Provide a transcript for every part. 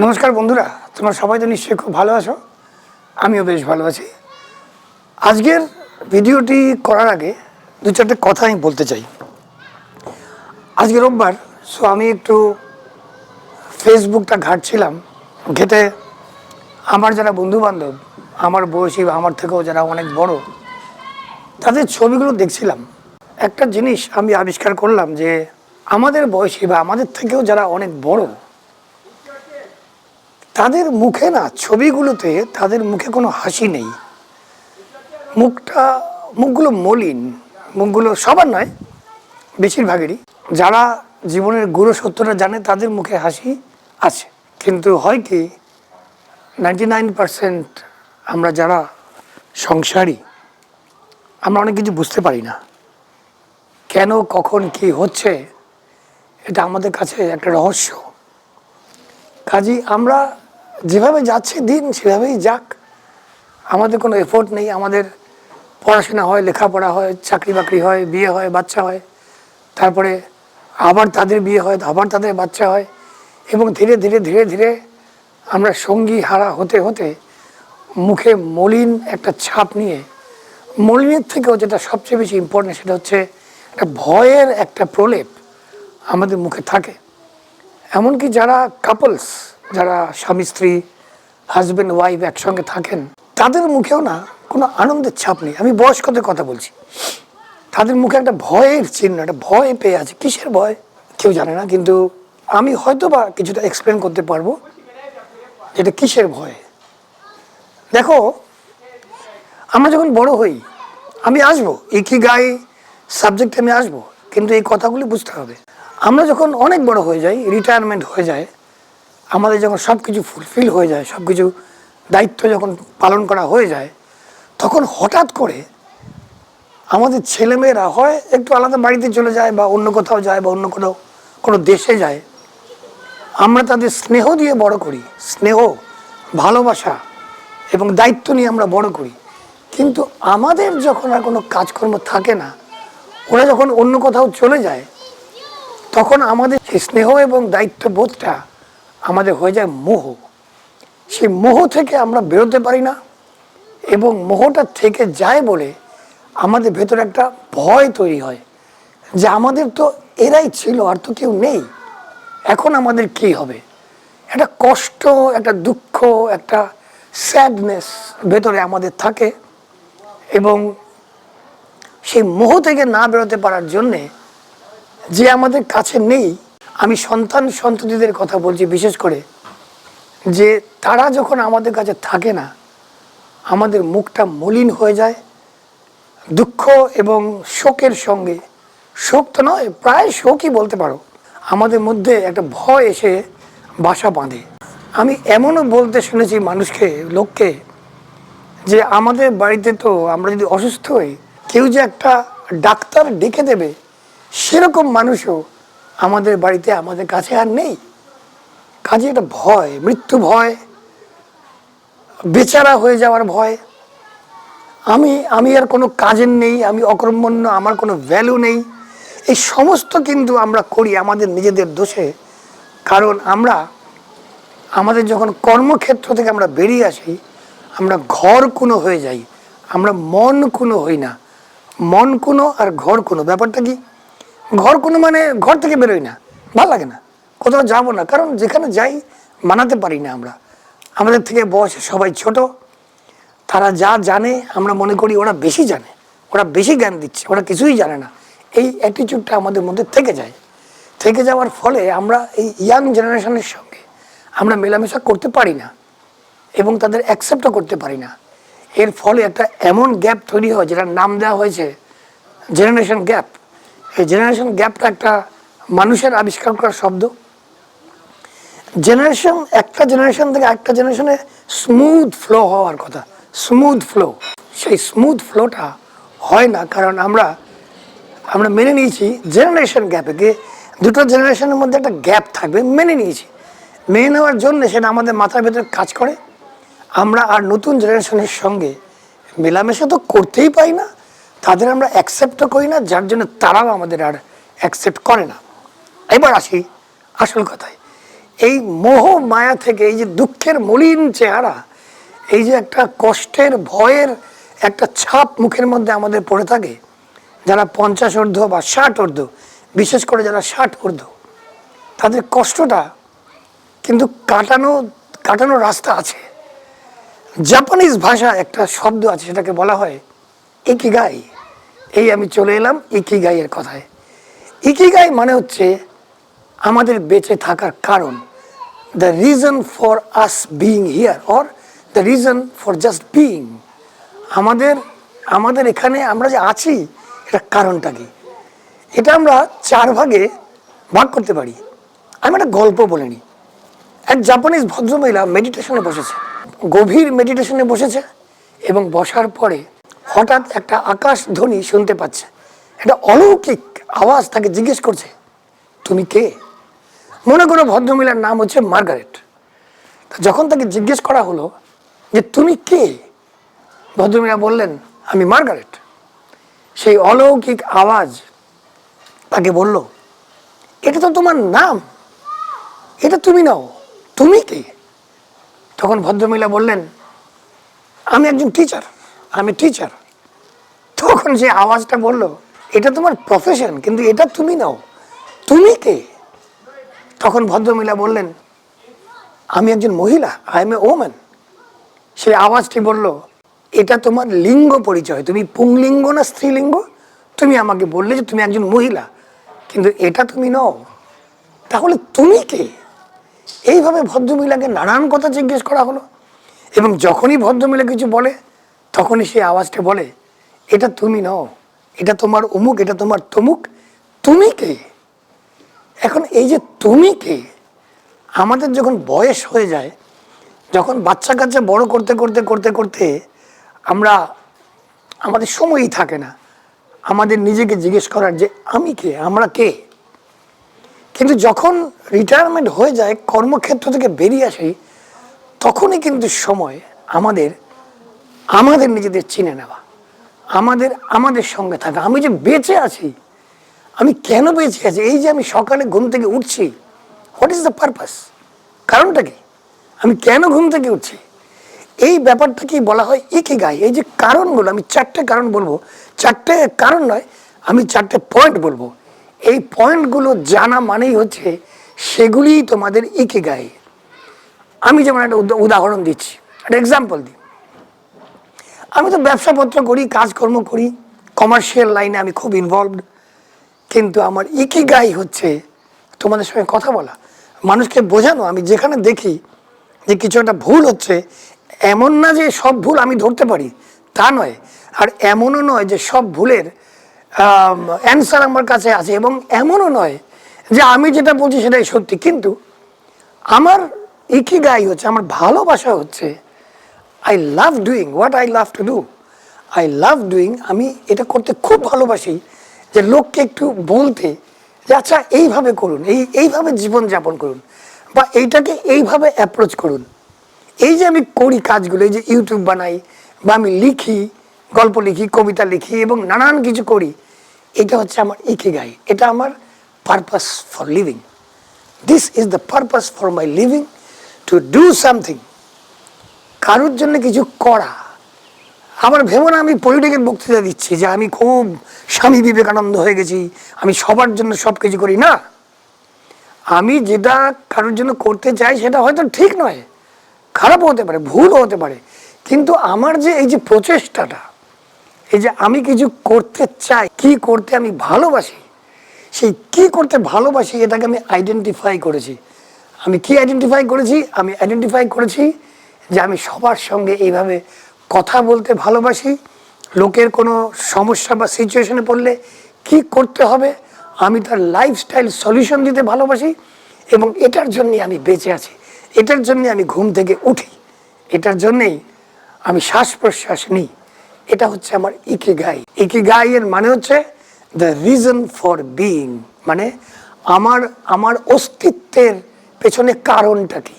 নমস্কার বন্ধুরা, তোমরা সবাই তো নিশ্চয়ই খুব ভালো আছো। আমিও বেশ ভালো আছি। আজকের ভিডিওটি করার আগে দু চারটে কথা আমি বলতে চাই। আজকে রোববার সো আমি একটু ফেসবুকটা ঘাটছিলাম। ঘেটে আমার যারা বন্ধু বান্ধব আমার বয়সী বা আমার থেকেও যারা অনেক বড়, তাদের ছবিগুলো দেখছিলাম। একটা জিনিস আমি আবিষ্কার করলাম যে, আমাদের বয়সী বা আমাদের থেকেও যারা অনেক বড় তাদের মুখে না, ছবিগুলোতে তাদের মুখে কোনো হাসি নেই। মুখটা, মুখগুলো মলিন, মুখগুলো সবার নয়, বেশিরভাগেরই। যারা জীবনের গুরু সত্যটা জানে তাদের মুখে হাসি আছে। কিন্তু হয় কি নাইনটি নাইন আমরা যারা সংসারী, আমরা অনেক কিছু বুঝতে পারি না। কেন, কখন, কি হচ্ছে, এটা আমাদের কাছে একটা রহস্য। কাজী আমরা যেভাবে যাচ্ছে দিন, সেভাবেই যাক। আমাদের কোনো এফোর্ট নেই, আমাদের পড়াশোনা হয়, লেখাপড়া হয়, চাকরি বাকরি হয়, বিয়ে হয়, বাচ্চা হয়। তারপরে আবার তাদের বিয়ে হয়, আবার তাদের বাচ্চা হয় এবং ধীরে ধীরে ধীরে ধীরে আমরা সঙ্গী হারা হতে হতে মুখে মলিন একটা ছাপ নিয়ে, মলিনের থেকেও যেটা সবচেয়ে বেশি ইম্পর্টেন্ট সেটা হচ্ছে একটা ভয়ের একটা প্রলেপ আমাদের মুখে থাকে। এমনকি যারা কাপলস যারা স্বামী, স্ত্রী হাজব্যান্ড ওয়াইফ একসঙ্গে থাকেন, তাদের মুখেও না কোনো আনন্দের ছাপ নেই। আমি বয়স্কদের কথা বলছি। তাদের মুখে একটা ভয়ের চিহ্ন, একটা ভয় পেয়ে আছে। কিসের ভয়? কেউ জানে না, কিন্তু আমি হয়তো বা কিছুটা এক্সপ্লেন করতে পারব যেটা কিসের ভয়। দেখো, আমরা যখন বড় হই, আমি আসব। একই গায়ে সাবজেক্টে আমি আসব, কিন্তু এই কথাগুলি বুঝতে হবে। আমরা যখন অনেক বড় হয়ে যাই রিটায়ারমেন্ট হয়ে যায় আমাদের যখন সব কিছু ফুলফিল হয়ে যায় সব কিছু দায়িত্ব যখন পালন করা হয়ে যায়, তখন হঠাৎ করে আমাদের ছেলেমেয়েরা হয় একটু আলাদা বাড়িতে চলে যায় বা অন্য কোথাও যায় বা অন্য কোনো কোনো দেশে যায়। আমরা তাদের স্নেহ দিয়ে বড় করি, স্নেহ, ভালোবাসা এবং দায়িত্ব নিয়ে আমরা বড় করি। কিন্তু আমাদের যখন আর কোনো কাজকর্ম থাকে না, ওরা যখন অন্য কোথাও চলে যায়, তখন আমাদের সেই স্নেহ এবং দায়িত্ববোধটা আমাদের হয়ে যায় মোহ। সেই মোহ থেকে আমরা বেরোতে পারি না এবং মোহটা থেকে যায় বলে আমাদের ভেতরে একটা ভয় তৈরি হয় যে আমাদের তো এরাই ছিল, আর তো কেউ নেই। এখন আমাদের কি হবে? একটা কষ্ট, একটা দুঃখ, একটা স্যাডনেস ভেতরে আমাদের থাকে এবং সেই মোহ থেকে না বেরোতে পারার জন্যে যে আমাদের কাছে নেই আমি সন্তান সন্ততিদের কথা বলছি, বিশেষ করে যে তারা যখন আমাদের কাছে থাকে না, আমাদের মুখটা মলিন হয়ে যায়, দুঃখ এবং শোকের সঙ্গে, শোক তো নয়, প্রায় শোকই বলতে পারো, আমাদের মধ্যে একটা ভয় এসে বাসা বাঁধে। আমি এমনও বলতে শুনেছি মানুষকে, লোককে, যে আমাদের বাড়িতে তো আমরা যদি অসুস্থ হই, কেউ যে একটা ডাক্তার ডেকে দেবে, সেরকম মানুষও আমাদের বাড়িতে, আমাদের কাছে আর নেই। কাজে একটা ভয়, মৃত্যু ভয়, বেচারা হয়ে যাওয়ার ভয়। আমি আমি আর কোনো কাজের নেই, আমি অকর্মণ্য, আমার কোনো ভ্যালু নেই। এই সমস্ত কিন্তু আমরা করি আমাদের নিজেদের দোষে। কারণ আমরা, আমাদের যখন কর্মক্ষেত্র থেকে আমরা বেরিয়ে আসি, আমরা ঘর কোনো হয়ে যাই, আমরা মন কোনো হই না। মন কোনো আর ঘর কোনো। ব্যাপারটা কি? ঘর কোনো মানে ঘর থেকে বেরোই না, ভালো লাগে না। কোথাও যাব না, কারণ যেখানে যাই মানাতে পারি না আমরা। আমাদের থেকে বয়সে সবাই ছোট, তারা যা জানে আমরা মনে করি ওরা বেশি জানে, ওরা বেশি জ্ঞান দিচ্ছে, ওরা কিছুই জানে না। এই অ্যাটিটিউডটা আমাদের মধ্যে থেকে যায়। থেকে যাওয়ার ফলে আমরা এই ইয়াং জেনারেশনের সঙ্গে আমরা মেলামেশা করতে পারি না এবং তাদের অ্যাকসেপ্টও করতে পারি না। এর ফলে একটা এমন গ্যাপ তৈরি হয়, যেটার নাম দেওয়া হয়েছে জেনারেশন গ্যাপ এই জেনারেশন গ্যাপটা একটা মানুষের আবিষ্কার করা শব্দ। জেনারেশন একটা জেনারেশন থেকে একটা জেনারেশনে স্মুথ ফ্লো হওয়ার কথা স্মুথ ফ্লো সেই স্মুথ ফ্লোটা হয় না, কারণ আমরা আমরা মেনে নিয়েছি জেনারেশন গ্যাপে গিয়ে দুটো জেনারেশনের মধ্যে একটা গ্যাপ থাকবে, মেনে নিয়েছি। মেনে নেওয়ার জন্য সেটা আমাদের মাথার ভেতরে কাজ করে। আমরা আর নতুন জেনারেশনের সঙ্গে মেলামেশা তো করতেই পাই না তাদের আমরা অ্যাকসেপ্টও করি না, যার জন্য তারাও আমাদের আর অ্যাকসেপ্ট করে না। এবার আসি আসল কথায়। এই মোহ মায়া থেকে, এই যে দুঃখের মলিন চেহারা, এই যে একটা কষ্টের, ভয়ের একটা ছাপ মুখের মধ্যে আমাদের পড়ে থাকে, যারা পঞ্চাশ ঊর্ধ্ব বা ষাট অর্ধ বিশেষ করে যারা ষাট অর্ধ তাদের কষ্টটা কিন্তু কাটানো, কাটানোর রাস্তা আছে। জাপানিজ ভাষা একটা শব্দ আছে, সেটাকে বলা হয় ইকিগাই। এই আমি চলে এলাম ইকিগাইয়ের কথায়। ইকিগাই মানে হচ্ছে আমাদের বেঁচে থাকার কারণ। The reason for us being here or the reason for just being আমাদের আমাদের এখানে আমরা যে আছি, এটা কারণটা কি? এটা আমরা চার ভাগে ভাগ করতে পারি। আমি একটা গল্প বলে নিই। এক জাপানিজ ভদ্রমহিলা মেডিটেশনে বসেছে। গভীর মেডিটেশনে বসেছে এবং বসার পরে হঠাৎ একটা আকাশ ধ্বনি শুনতে পাচ্ছে। একটা অলৌকিক আওয়াজ তাকে জিজ্ঞেস করছে, তুমি কে? মনে করো ভদ্রমহিলার নাম হচ্ছে মার্গারেট। যখন তাকে জিজ্ঞেস করা হলো যে, তুমি কে? ভদ্রমহিলা বললেন, আমি মার্গারেট। সেই অলৌকিক আওয়াজ তাকে বলল, এটা তো তোমার নাম, এটা তুমি নাও, তুমি কে? তখন ভদ্রমহিলা বললেন, আমি একজন টিচার, আমি টিচার। তখন যে আওয়াজটা বলল, এটা তোমার প্রফেশন কিন্তু এটা তুমি নাও। তুমি কে? তখন ভদ্রমহিলা বললেন, আমি একজন মহিলা আই এম এ ওম্যান সেই আওয়াজটি বলল, এটা তোমার লিঙ্গ পরিচয়, তুমি পুংলিঙ্গ না স্ত্রীলিঙ্গ? তুমি আমাকে বললে যে তুমি একজন মহিলা, কিন্তু এটা তুমি নও। তাহলে তুমি কে? এইভাবে ভদ্রমহিলাকে নানান কথা জিজ্ঞেস করা হলো। এবং যখনই ভদ্রমহিলা কিছু বলে, তখনই সেই আওয়াজটা বলে এটা তুমি নও, এটা তোমার অমুক এটা তোমার তমুক, তুমি কে? এখন এই যে তুমি কে, আমাদের যখন বয়স হয়ে যায়, যখন বাচ্চা কাচ্চা বড় করতে করতে করতে করতে আমরা, আমাদের সময়ই থাকে না। আমাদের নিজেকে জিজ্ঞেস করার যে আমি কে, আমরা কে? কিন্তু যখন রিটায়ারমেন্ট হয়ে যায়, কর্মক্ষেত্র থেকে বেরিয়ে আসি, তখনই কিন্তু সময় আমাদের আমাদের নিজেদের চিনে নেওয়া। আমাদের আমাদের সঙ্গে থাকা। আমি যে বেঁচে আছি, আমি কেন বেঁচে আছি? এই যে আমি সকালে ঘুম থেকে উঠছি হোয়াট ইজ দ্য পারপাস কারণটা কি? আমি কেন ঘুম থেকে উঠছি? এই ব্যাপারটাকেই বলা হয় একই গায়ে এই যে কারণগুলো, আমি চারটে কারণ বলব। চারটে কারণ নয়, আমি চারটে পয়েন্ট বলব। এই পয়েন্টগুলো জানা মানেই হচ্ছে সেগুলিই তোমাদের ইকে গায়ে আমি যেমন একটা উদা- উদাহরণ দিচ্ছি। একটা এক্সাম্পল দিই। আমি তো ব্যবসাপত্র করি, কাজকর্ম করি কমার্শিয়াল লাইনে আমি খুব ইনভলভড কিন্তু আমার ইকি গাই হচ্ছে, তোমাদের সঙ্গে কথা বলা, মানুষকে বোঝানো, আমি যেখানে দেখি যে কিছু একটা ভুল হচ্ছে, এমন না যে সব ভুল আমি ধরতে পারি, তা নয়। আর এমনও নয় যে সব ভুলের অ্যান্সার আমার কাছে আছে, এবং এমনও নয় যে আমি যেটা বলছি সেটাই সত্যি। কিন্তু আমার ইকি গাই হচ্ছে, আমার ভালোবাসা হচ্ছে I love doing what I love to do I love doing আমি এটা করতে খুব ভালোবাসি যে লোককে একটু বলতে যে আচ্ছা এইভাবে করুন, এই, এইভাবে জীবনযাপন করুন বা এইটাকে এইভাবে অ্যাপ্রোচ করুন। এই যে আমি করি কাজগুলো, এই যে ইউটিউব বানাই বা আমি লিখি, গল্প লিখি, কবিতা লিখি এবং নানান কিছু করি, এটা হচ্ছে আমার ইকে গাই এটা আমার purpose for living this is the purpose for my living to do something কারোর জন্য কিছু করা? আমার ভেবো না, আমি পলিটিক্যাল বক্তৃতা দিচ্ছি যে আমি খুব স্বামী বিবেকানন্দ হয়ে গেছি, আমি সবার জন্য সব কিছু করি। না, আমি যেটা কারোর জন্য করতে চাই সেটা হয়তো ঠিক নয় খারাপ হতে পারে ভুল হতে পারে, কিন্তু আমার যে এই যে প্রচেষ্টাটা, এই যে আমি কিছু করতে চাই, কি করতে আমি ভালোবাসি, সেই কি করতে ভালোবাসি এটাকে আমি আইডেন্টিফাই করেছি। আমি কি আইডেন্টিফাই করেছি? আমি আইডেন্টিফাই করেছি যে আমি সবার সঙ্গে এইভাবে কথা বলতে ভালোবাসি। লোকের কোনো সমস্যা বা সিচুয়েশনে পড়লে কি করতে হবে? আমি তার লাইফস্টাইল সলিউশন দিতে ভালোবাসি এবং এটার জন্যই আমি বেঁচে আছি। এটার জন্যে আমি ঘুম থেকে উঠি। এটার জন্যেই আমি শ্বাস প্রশ্বাস নিই। এটা হচ্ছে আমার ইকি গাই ইকি গাইয়ের মানে হচ্ছে দ্য রিজন ফর বিইং মানে আমার আমার অস্তিত্বের পেছনে কারণটা কি?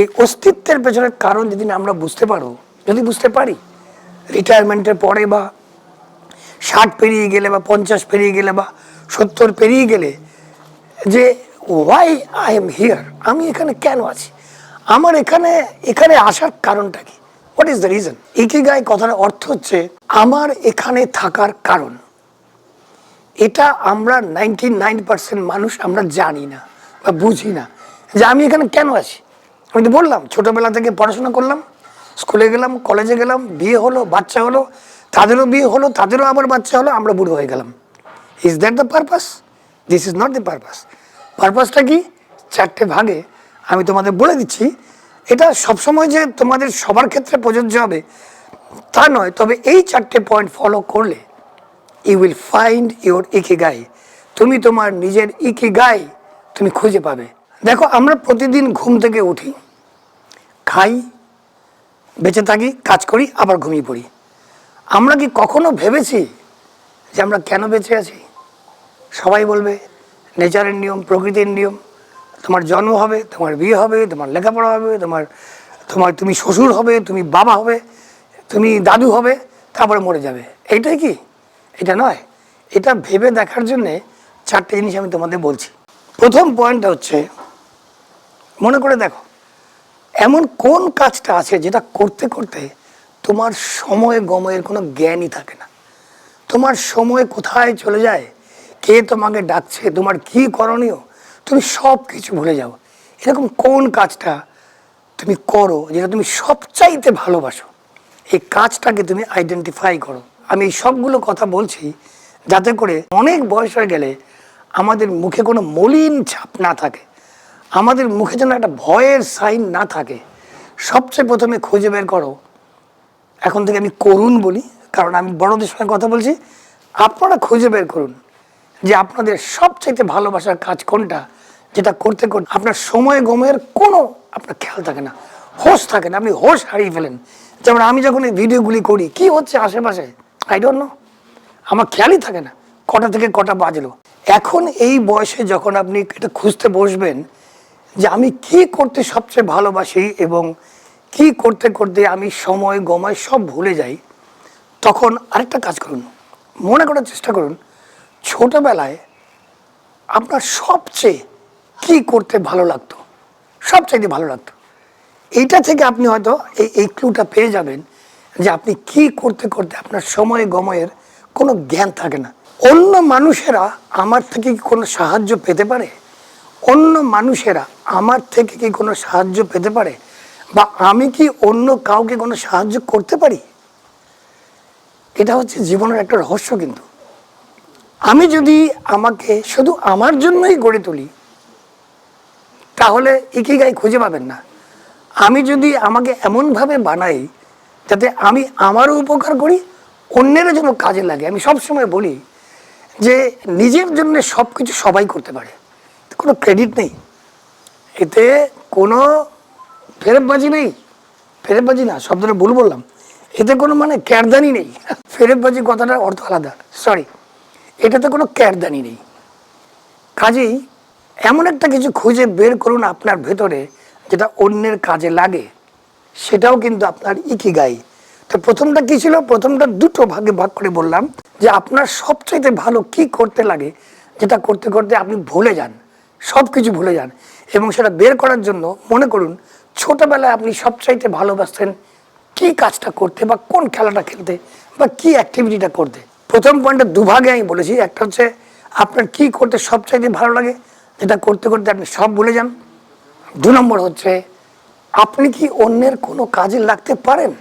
এই অস্তিত্বের পেছনের কারণ যদি আমরা বুঝতে পারো, যদি বুঝতে পারি রিটায়ারমেন্টের পরে বা ষাট পেরিয়ে গেলে বা পঞ্চাশ পেরিয়ে গেলে বা সত্তর পেরিয়ে গেলে যে ওয়াই আই এম হিয়ার আমি এখানে কেন আছি? আমার এখানে এখানে আসার কারণটা কি? হোয়াট ইজ দ্য রিজন গায়ে কথার অর্থ হচ্ছে, আমার এখানে থাকার কারণ। এটা আমরা নাইনটি নাইন পার্সেন্ট মানুষ আমরা জানি না বা বুঝি না যে আমি এখানে কেন আছি। আমি তো বললাম, ছোটোবেলা থেকে পড়াশোনা করলাম, স্কুলে গেলাম, কলেজে গেলাম, বিয়ে হলো, বাচ্চা হলো, তাদেরও বিয়ে হলো, তাদেরও আবার বাচ্চা হলো, আমরা বুড়ো হয়ে গেলাম। Is that the purpose this is not the purpose পারপাসটা কি? চারটে ভাগে আমি তোমাদের বলে দিচ্ছি, এটা সবসময় যে তোমাদের সবার ক্ষেত্রে প্রযোজ্য হবে, তা নয়, তবে এই চারটে পয়েন্ট ফলো করলে you will find your ikigai তুমি তোমার নিজের ইকিগাই তুমি খুঁজে পাবে। দেখো, আমরা প্রতিদিন ঘুম থেকে উঠি, খাই, বেঁচে থাকি, কাজ করি, আবার ঘুমিয়ে পড়ি। আমরা কি কখনো ভেবেছি যে আমরা কেন বেঁচে আছি? সবাই বলবে নেচারের নিয়ম, প্রকৃতির নিয়ম, তোমার জন্ম হবে, তোমার বিয়ে হবে, তোমার লেখাপড়া হবে, তোমার তোমার, তুমি শ্বশুর হবে, তুমি বাবা হবে, তুমি দাদু হবে, তারপরে মরে যাবে। এইটাই কি? এটা নয়। এটা ভেবে দেখার জন্যে চারটে জিনিস আমি তোমাদের বলছি। প্রথম পয়েন্টটা হচ্ছে মনে করে দেখো, এমন কোন কাজটা আছে যেটা করতে করতে তোমার সময় গময়ের কোনো জ্ঞানই থাকে না? তোমার সময় কোথায় চলে যায়? কে তোমাকে ডাকছে? তোমার কি করণীয়? তুমি সব কিছু ভুলে যাও। এরকম কোন কাজটা তুমি করো যেটা তুমি সবচাইতে ভালোবাসো? এই কাজটাকে তুমি আইডেন্টিফাই করো। আমি এই সবগুলো কথা বলছি যাতে করে অনেক বয়স হয়ে গেলে আমাদের মুখে কোনো মলিন ছাপ না থাকে। আমাদের মুখে যেন একটা ভয়ের সাইন না থাকে। সবচেয়ে প্রথমে খুঁজে বের করো। এখন থেকে আমি করুন বলি, কারণ আমি বড়দের সঙ্গে কথা বলছি। আপনারা খুঁজে বের করুন যে আপনাদের সবচাইতে ভালোবাসার কাজ কোনটা, যেটা করতে করতে আপনার সময় গমের কোনো আপনার খেয়াল থাকে না, হোশ থাকে না, আপনি হোশ হারিয়ে ফেলেন। যেমন আমি যখন এই ভিডিওগুলি করি, কি হচ্ছে আশেপাশে? আই ডোন্ট নো আমার খেয়ালই থাকে না, কটা থেকে কটা বাজলো। এখন এই বয়সে যখন আপনি এটা খুঁজতে বসবেন যে আমি কি করতে সবচেয়ে ভালোবাসি এবং কি করতে করতে আমি সময়, গময় সব ভুলে যাই, তখন আরেকটা কাজ করুন, মনে করার চেষ্টা করুন, ছোটবেলায় আপনার সবচেয়ে কি করতে ভালো লাগতো? সবচাইতে ভালো লাগতো। এইটা থেকে আপনি হয়তো এই এই ক্লুটা পেয়ে যাবেন যে আপনি কি করতে করতে আপনার সময়, গময়ের কোনো জ্ঞান থাকে না। অন্য মানুষেরা আমার থেকে কোনো সাহায্য পেতে পারে? অন্য মানুষেরা আমার থেকে কি কোনো সাহায্য পেতে পারে? বা আমি কি অন্য কাউকে কোনো সাহায্য করতে পারি? এটা হচ্ছে জীবনের একটা রহস্য কিন্তু। আমি যদি আমাকে শুধু আমার জন্যই গড়ে তুলি, তাহলে ইকিগাই খুঁজে পাবেন না। আমি যদি আমাকে এমনভাবে বানাই যাতে আমি আমারও উপকার করি, অন্যেরও যেন কাজে লাগে। আমি সবসময় বলি যে, নিজের জন্য সব কিছু সবাই করতে পারে। কোনো ক্রেডিট নেই। এতে কোনো ফেরতবাজি নেই। ফেরতবাজি না শব্দটা ভুল বললাম। এতে কোনো মানে ক্যারদানি নেই। ফেরতবাজি কথাটার অর্থ আলাদা। সরি এটাতে কোনো ক্যারদানি নেই। কাজেই এমন একটা কিছু খুঁজে বের করুন আপনার ভেতরে যেটা অন্যের কাজে লাগে। সেটাও কিন্তু আপনার ইকিগাই। তো প্রথমটা কি ছিল? প্রথমটা দুটো ভাগে ভাগ করে বললাম যে আপনার সবচাইতে ভালো কি করতে লাগে, যেটা করতে করতে আপনি ভুলে যান। সব কিছু ভুলে যান এবং সেটা বের করার জন্য মনে করুন, ছোটবেলায় আপনি সবচাইতে ভালোবাসতেন কি কাজটা করতে বা কোন খেলাটা খেলতে বা কি অ্যাক্টিভিটিটা করতে। প্রথম পয়েন্টটা দুভাগে আমি বলেছি, একটা হচ্ছে আপনার কি করতে সবচাইতে ভালো লাগে, যেটা করতে করতে আপনি সব ভুলে যান। দু নম্বর হচ্ছে, আপনি কি অন্যের কোনো কাজে লাগতে পারেন?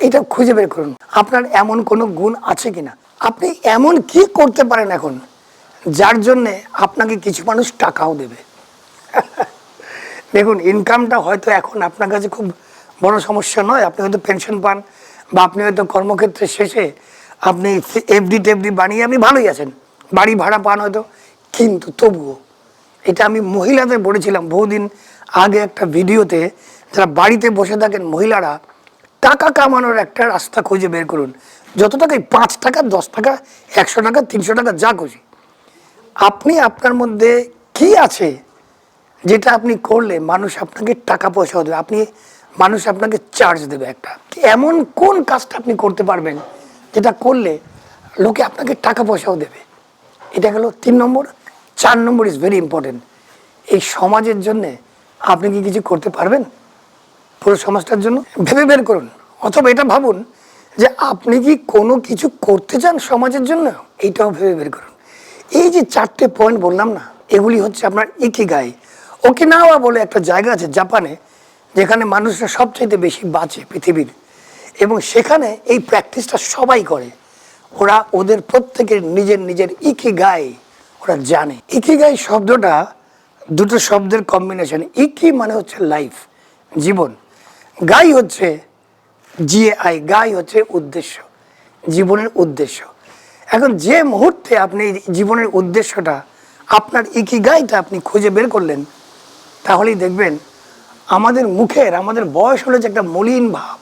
এটা খুঁজে বের করুন, আপনার এমন কোনো গুণ আছে কিনা? আপনি এমন কি করতে পারেন এখন? যার জন্যে আপনাকে কিছু মানুষ টাকাও দেবে। দেখুন ইনকামটা হয়তো এখন আপনার কাছে খুব বড় সমস্যা নয়। আপনি হয়তো পেনশন পান বা আপনি হয়তো কর্মক্ষেত্রের শেষে আপনি এফডি টেফডি বানিয়ে আপনি ভালোই আছেন। বাড়ি ভাড়া পান হয়তো, কিন্তু তবুও, এটা আমি মহিলাদের বলেছিলাম বহুদিন আগে একটা ভিডিওতে, যারা বাড়িতে বসে থাকেন মহিলারা, টাকা কামানোর একটা রাস্তা খুঁজে বের করুন। যত টাকাই পাঁচ টাকা, দশ টাকা, একশো টাকা, তিনশো টাকা, যা খুশি। আপনি আপনার মধ্যে কি আছে যেটা আপনি করলে মানুষ আপনাকে টাকা পয়সাও দেবে? আপনি, মানুষ আপনাকে চার্জ দেবে একটা। এমন কোন কাজটা আপনি করতে পারবেন যেটা করলে লোকে আপনাকে টাকা পয়সাও দেবে? এটা গেল তিন নম্বর। চার নম্বর ইজ ভেরি ইম্পর্টেন্ট এই সমাজের জন্যে আপনি কি কিছু করতে পারবেন? পুরো সমাজটার জন্য? ভেবে বের করুন। অথবা এটা ভাবুন যে আপনি কি কোনো কিছু করতে চান সমাজের জন্য? এইটাও ভেবে বের করুন। এই যে চারটে পয়েন্ট বললাম না, এগুলি হচ্ছে আপনার ইকিগাই। ওকিনাওয়া বলে একটা জায়গা আছে জাপানে, যেখানে মানুষরা সবচাইতে বেশি বাঁচে পৃথিবীর। এবং সেখানে এই প্র্যাকটিসটা সবাই করে। ওরা ওদের প্রত্যেকের নিজের নিজের ইকিগাই ওরা জানে। ইকিগাই শব্দটা দুটো শব্দের কম্বিনেশন ইকি মানে হচ্ছে লাইফ জীবন। গাই হচ্ছে জিএ আই, গাই হচ্ছে উদ্দেশ্য, জীবনের উদ্দেশ্য। এখন যে মুহূর্তে আপনি জীবনের উদ্দেশ্যটা, আপনার ইকি গাইটা আপনি খুঁজে বের করলেন, তাহলেই দেখবেন আমাদের মুখের, আমাদের বয়স হলে যে একটা মলিন ভাব,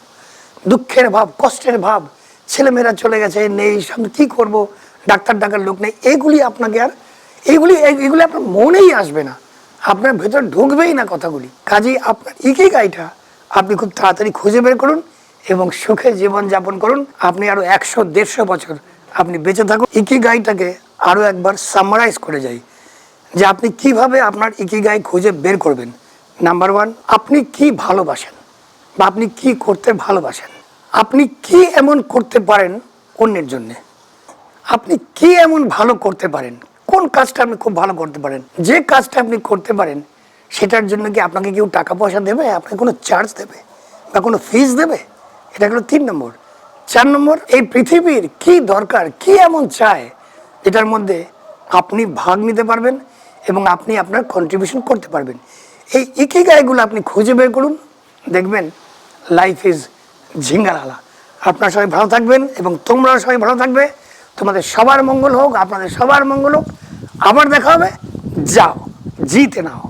দুঃখের ভাব, কষ্টের ভাব, ছেলেমেয়েরা চলে গেছে, নেই, সামনে কী করব, ডাক্তার ডাকার লোক নেই, এগুলি আপনাকে আর এইগুলি এগুলি আপনার মনেই আসবে না, আপনার ভেতর ঢুকবেই না কথাগুলি। কাজেই আপনার ইকি গাইটা আপনি খুব তাড়াতাড়ি খুঁজে বের করুন এবং সুখে জীবন যাপন করুন। আপনি আরও একশো, দেড়শো বছর আপনি বেঁচে থাকুন। ইকি গাইটাকে আরও একবার সামারাইজ করে যাই যে আপনি কীভাবে আপনার ইকিগাই খুঁজে বের করবেন। নাম্বার ওয়ান আপনি কি ভালোবাসেন বা আপনি কি করতে ভালোবাসেন? আপনি কি এমন করতে পারেন অন্যের জন্যে? আপনি কি এমন ভালো করতে পারেন? কোন কাজটা আপনি খুব ভালো করতে পারেন? যে কাজটা আপনি করতে পারেন, সেটার জন্য কি আপনাকে কেউ টাকা পয়সা দেবে? আপনাকে কোনো চার্জ দেবে? বা কোনো ফিজ দেবে? এটা হলো তিন নম্বর। চার নম্বর, এই পৃথিবীর কি দরকার, কি এমন চায়, এটার মধ্যে আপনি ভাগ নিতে পারবেন এবং আপনি আপনার কন্ট্রিবিউশন করতে পারবেন। এই ইকিগাইগুলো আপনি খুঁজে বের করুন, দেখবেন লাইফ ইজ ঝিঙ্গালালা আপনার সবাই ভালো থাকবেন এবং তোমরা সবাই ভালো থাকবে। তোমাদের সবার মঙ্গল হোক, আপনাদের সবার মঙ্গল হোক। আবার দেখা হবে। যাও, জিতে নাও।